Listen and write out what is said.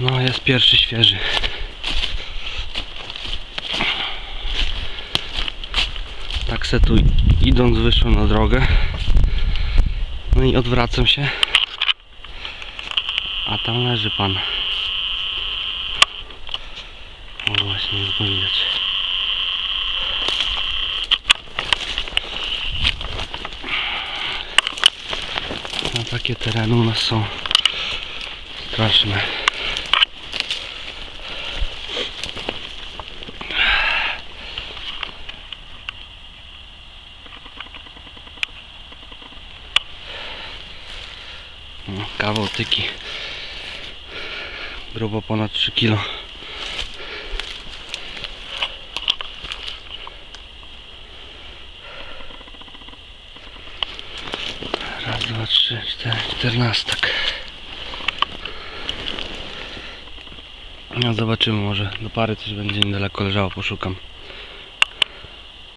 No, jest pierwszy świeży. Tak se tu idąc wyszłem na drogę. No i odwracam się. A tam leży pan. O właśnie, już go widać. No takie tereny u nas są straszne. No, kawał tyki. Grubo ponad 3 kilo. Raz, dwa, trzy, cztery, czternastek. No zobaczymy, może do pary coś będzie niedaleko leżało, poszukam.